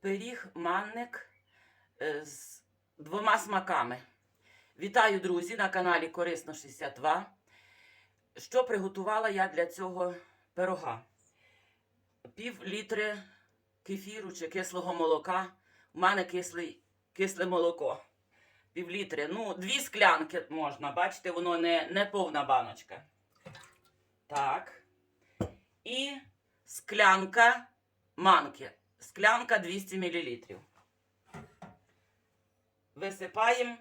пиріг манник е, з двома смаками. Вітаю, друзі, на каналі Корисно 62. Що приготувала я для цього пирога? Пів літри кефіру чи кислого молока. У мене кислий, кисле молоко. Пів літри. Ну, дві склянки можна, бачите, воно не, не повна баночка. Так. І склянка манки. Склянка 200 мл. Висипаємо,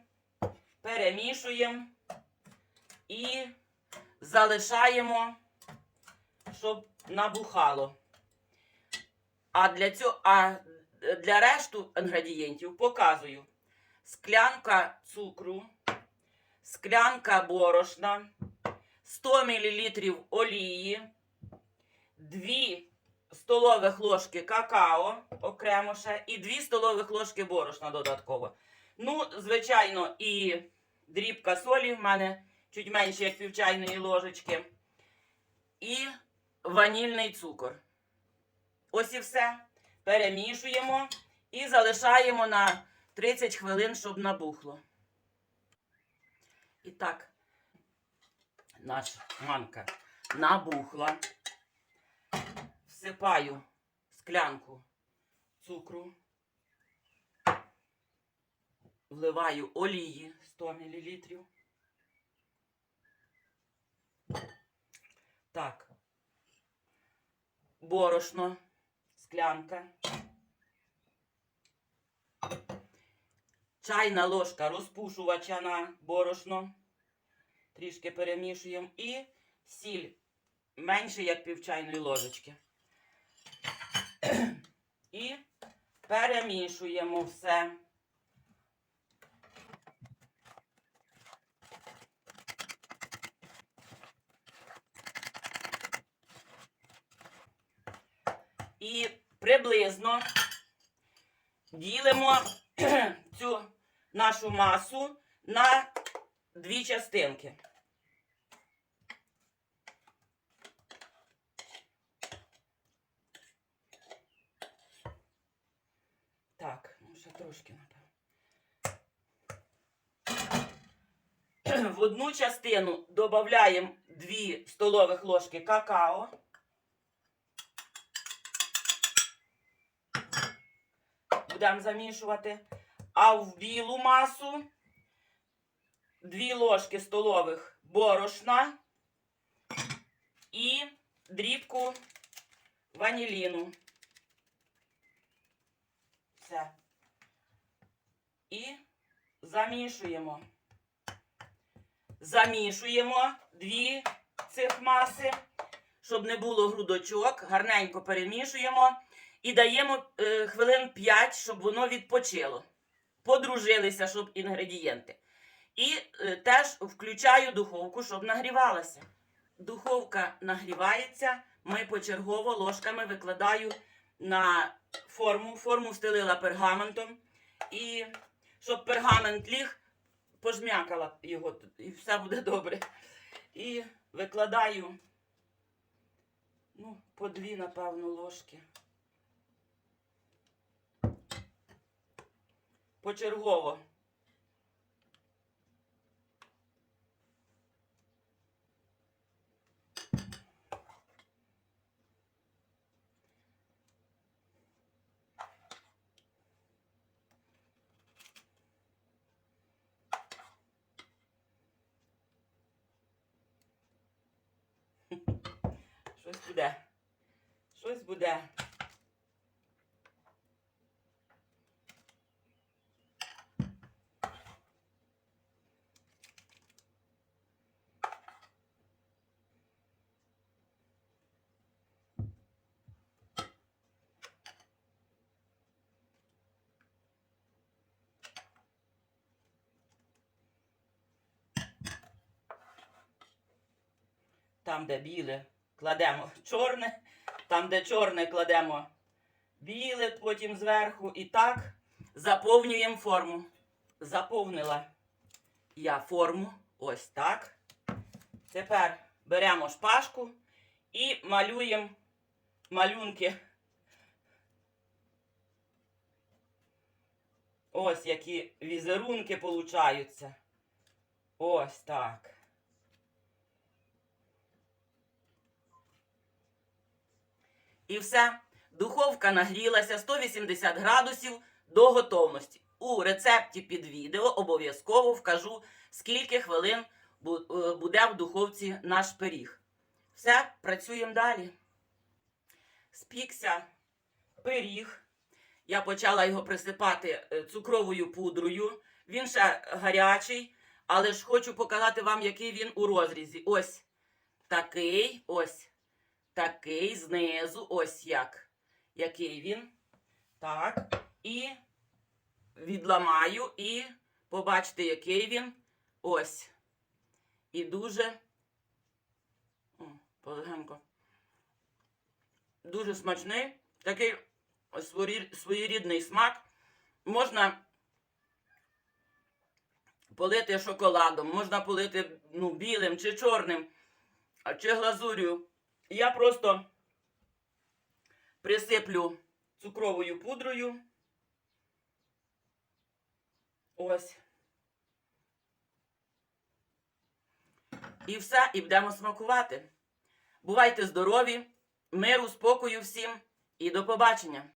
перемішуємо і залишаємо, щоб набухало. А для цього, а для решту інгредієнтів показую склянка цукру, склянка борошна, 100 мл олії, 2 столових ложки какао окремо ще і 2 столових ложки борошна додатково. Ну, звичайно, і дрібка солі в мене чуть менше, як пів чайної ложечки. І ванільний цукор. Ось і все. Перемішуємо і залишаємо на 30 хвилин, щоб набухло. І так, наша манка набухла. Всипаю склянку цукру. Вливаю олії 100 мл. Так. Борошно, склянка. Чайна ложка розпушувача на борошно. Трішки перемішуємо. І сіль менше, як пів чайної ложечки. І перемішуємо все. І приблизно ділимо цю нашу масу на дві частинки. Так, ну ще трошки напевно. В одну частину додаємо 2 столових ложки какао. Будемо замішувати. А в білу масу 2 ложки столових борошна і дрібку ваніліну. Все. І замішуємо. Замішуємо дві цих маси, щоб не було грудочок. Гарненько перемішуємо і даємо е, хвилин 5, щоб воно відпочило. Подружилися, щоб інгредієнти. І е, теж включаю духовку, щоб нагрівалася. Духовка нагрівається. Ми почергово ложками викладаю на форму. Форму встелила пергаментом. І щоб пергамент ліг, пожмякала його і все буде добре. І викладаю ну, по дві, напевно, ложки. Почергово. Щось буде. Щось буде. Там, де біле, кладемо чорне, там, де чорне, кладемо біле, потім зверху. І так заповнюємо форму. Заповнила я форму. Ось так. Тепер беремо шпажку і малюємо малюнки Ось які візерунки получаються. Ось так. І все. Духовка нагрілася 180 градусів до готовності. У рецепті під відео обов'язково вкажу, скільки хвилин е, буде в духовці наш пиріг. Все, працюємо далі. Спікся пиріг. Я почала його присипати е, цукровою пудрою. Він ще гарячий, але ж хочу показати вам, який він у розрізі. Ось такий, ось такий знизу, ось як. Який він. Так. І відламаю і побачите, який він. Ось. І дуже. О, полегенько. Дуже смачний. Такий своєрідний смак. Можна полити шоколадом, можна полити ну, білим чи чорним, чи глазур'ю. Я просто присиплю цукровою пудрою. Ось. І все, і будемо смакувати. Бувайте здорові, миру, спокою всім і до побачення!